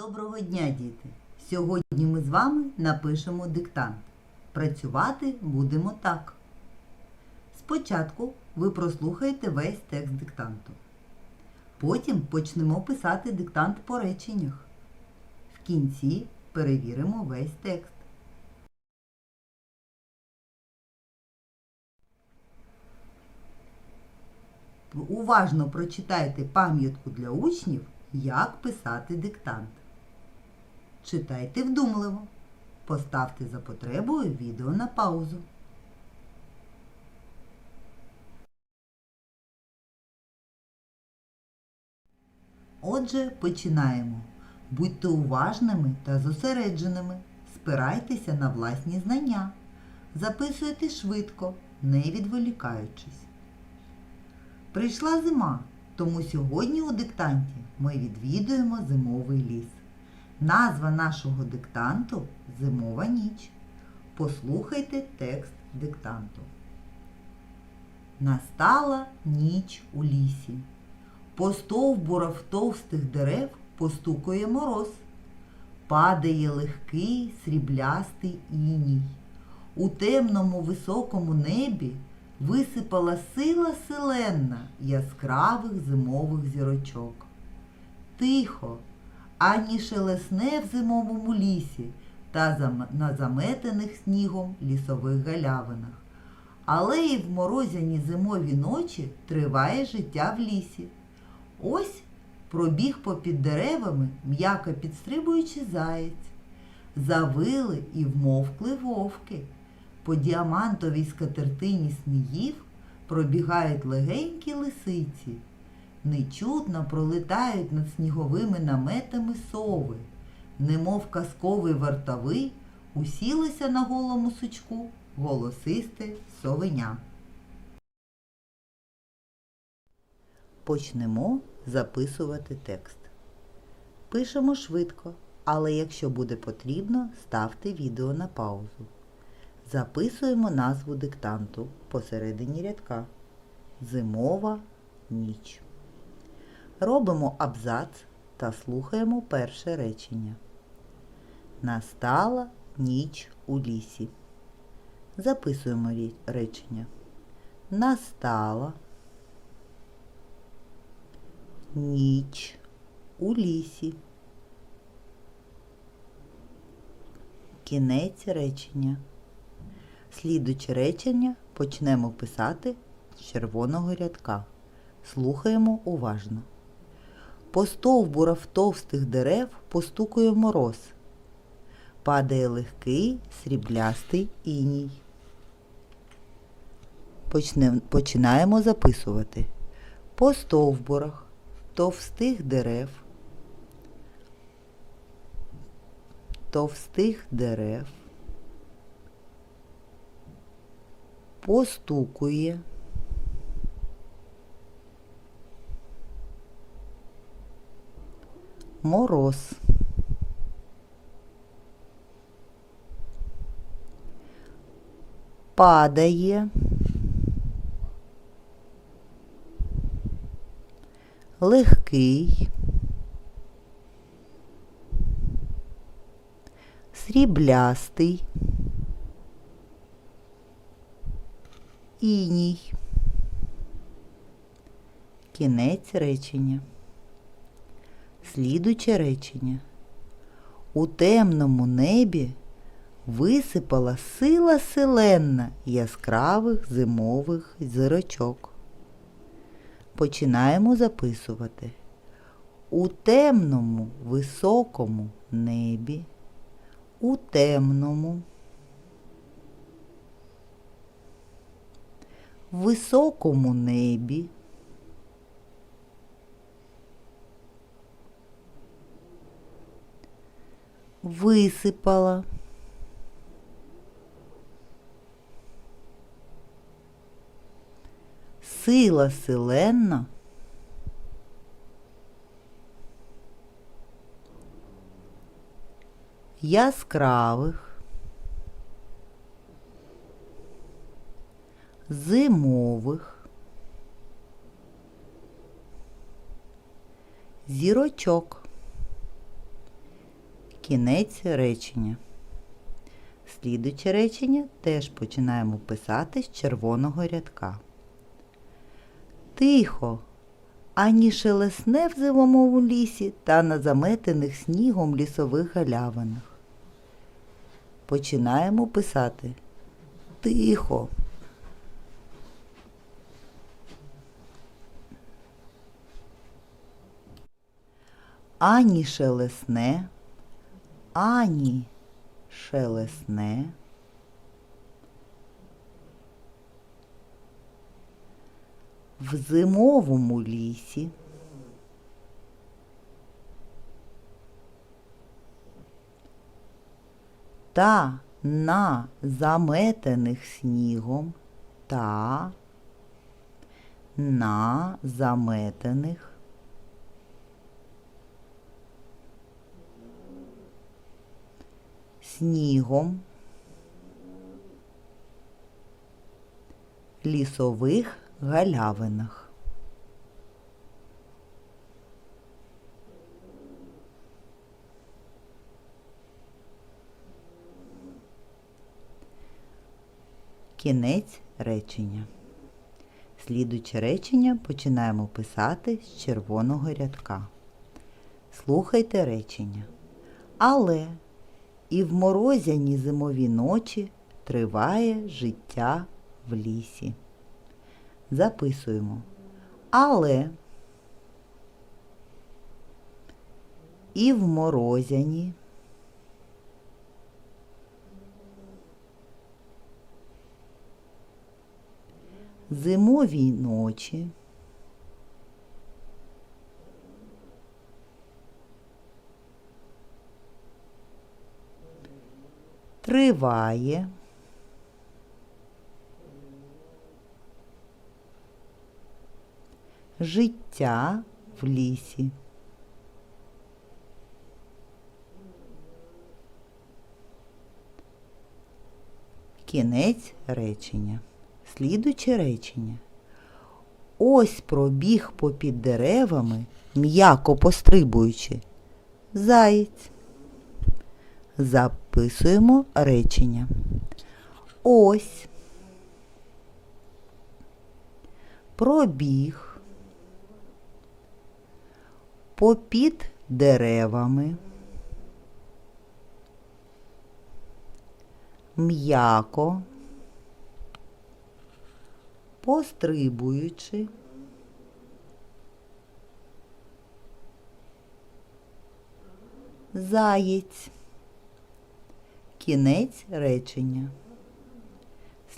Доброго дня, діти! Сьогодні ми з вами напишемо диктант. Працювати будемо так. Спочатку ви прослухаєте весь текст диктанту. Потім почнемо писати диктант по реченнях. В кінці перевіримо весь текст. Уважно прочитайте пам'ятку для учнів, як писати диктант. Читайте вдумливо. Поставте за потребою відео на паузу. Отже, починаємо. Будьте уважними та зосередженими. Спирайтеся на власні знання. Записуйте швидко, не відволікаючись. Прийшла зима, тому сьогодні у диктанті ми відвідуємо зимовий ліс. Назва нашого диктанту Зимова ніч. Послухайте текст диктанту. Настала ніч у лісі. По стовбурах товстих дерев постукує мороз. Падає легкий сріблястий іній. У темному високому небі висипала сила селенна яскравих зимових зірочок. Тихо, ані шелесне в зимовому лісі та на заметених снігом лісових галявинах. Але і в морозяні зимові ночі триває життя в лісі. Ось пробіг попід деревами, м'яко підстрибуючи заєць. Завили і вмовкли вовки. По діамантовій скатертині снігів пробігають легенькі лисиці. Нечутно пролетають над сніговими наметами сови, немов казковий вартовий, усілося на голому сучку голосисте совеня. Почнемо записувати текст. Пишемо швидко, але якщо буде потрібно, ставте відео на паузу. Записуємо назву диктанту посередині рядка. Зимова ніч. Робимо абзац та слухаємо перше речення. Настала ніч у лісі. Записуємо речення. Настала ніч у лісі. Кінець речення. Слідуче речення почнемо писати з червоного рядка. Слухаємо уважно. По стовбурах товстих дерев постукує мороз. Падає легкий сріблястий іній. Почнем, починаємо записувати. По стовбурах товстих дерев. Товстих дерев. Постукує. Мороз. Падає. Легкий. Сріблястий. Іній. Кінець речення. Слідуче речення. У темному небі висипала сила селенна яскравих зимових зірочок. Починаємо записувати. У темному високому небі, у темному, високому небі. Висипала. Сила селенна яскравих. Зимових. Зірочок Кінець речення. Слідуюче речення теж починаємо писати з червоного рядка. Тихо, ані шелесне в зимовому лісі та на заметених снігом лісових галявинах. Починаємо писати тихо. Ані шелесне, ані шелесне. В зимовому лісі. Та на заметених снігом та на заметених снігом лісових галявинах. Кінець речення. Слідуюче речення починаємо писати з червоного рядка. Слухайте речення. Але і в морозяні зимові ночі триває життя в лісі. Записуємо. Але і в морозяні зимовій ночі триває життя в лісі. Кінець речення. Слідуче речення. Ось пробіг попід деревами, м'яко пострибуючи. Заєць. Записуємо речення. Ось. Пробіг. Попід деревами. М'яко. Пострибуючи. Заєць. Кінець речення.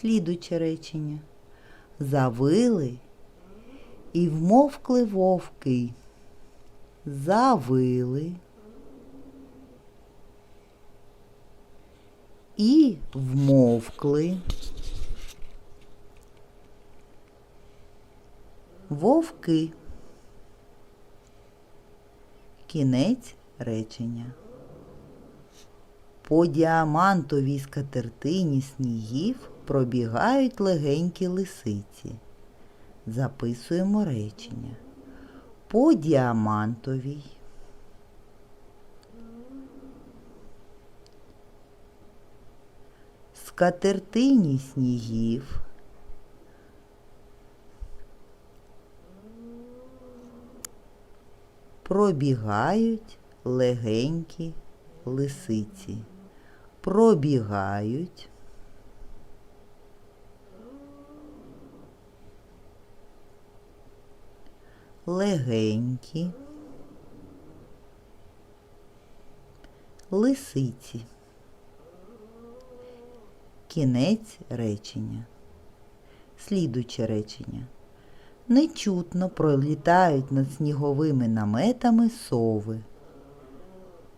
Слідуче речення. Завили і вмовкли вовки. Завили. І вмовкли. Вовки. Кінець речення. По діамантовій скатертині снігів пробігають легенькі лисиці. Записуємо речення. По діамантовій. Скатертині снігів. Пробігають легенькі лисиці. Пробігають. Легенькі. Лисиці. Кінець речення. Слідуче речення. Нечутно пролітають над сніговими наметами сови.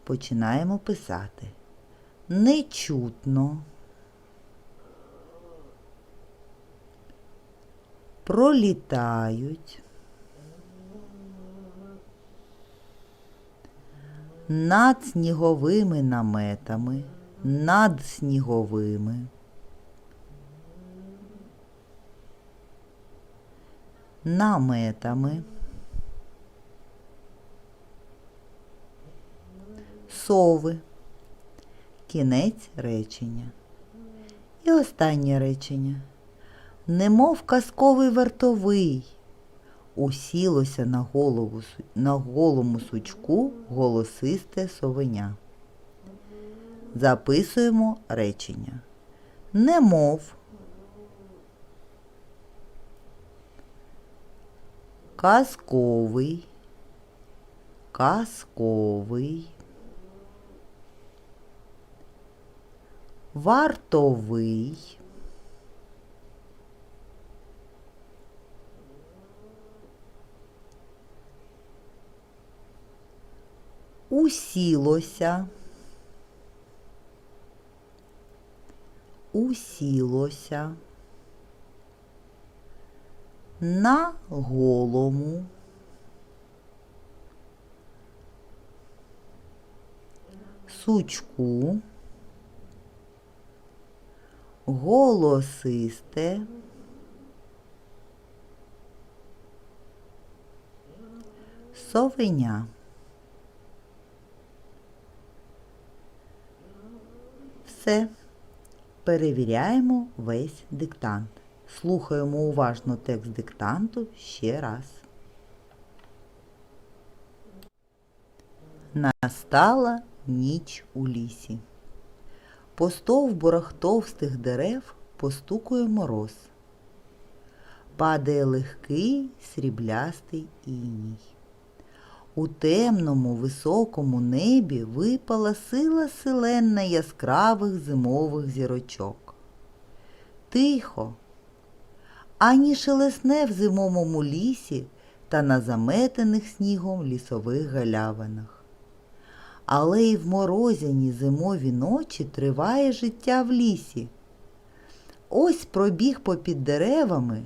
Починаємо писати. Нечутно. Пролітають. Над сніговими наметами, над сніговими. Наметами. Сови. Кінець речення. І останнє речення. Немов казковий вартовий. Усілося на голову на голому сучку голосисте совеня. Записуємо речення. Немов казковий, казковий, вартовий, усілося, усілося. На голому. Сучку голосисте совеня. Все. Перевіряємо весь диктант. Слухаємо уважно текст диктанту ще раз. Настала ніч у лісі. По стовбурах товстих дерев постукує мороз. Падає легкий сріблястий іній. У темному високому небі випала сила селенна яскравих зимових зірочок. Тихо, ані шелесне в зимовому лісі та на заметених снігом лісових галявинах. Але й в морозяні зимові ночі триває життя в лісі. Ось пробіг попід деревами,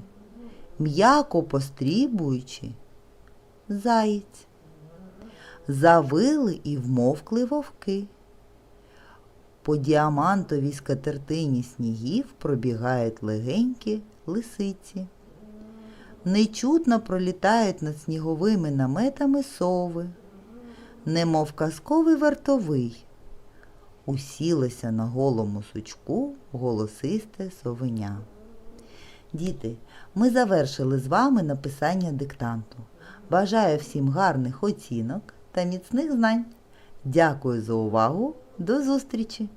м'яко пострібуючи, заєць. Завили і вмовкли вовки. По діамантовій скатертині снігів пробігають легенькі лисиці. Нечутно пролітають над сніговими наметами сови, немов казковий вартовий. Усілося на голому сучку голосисте совеня. Діти, ми завершили з вами написання диктанту. Бажаю всім гарних оцінок та міцних знань. Дякую за увагу. До зустрічі!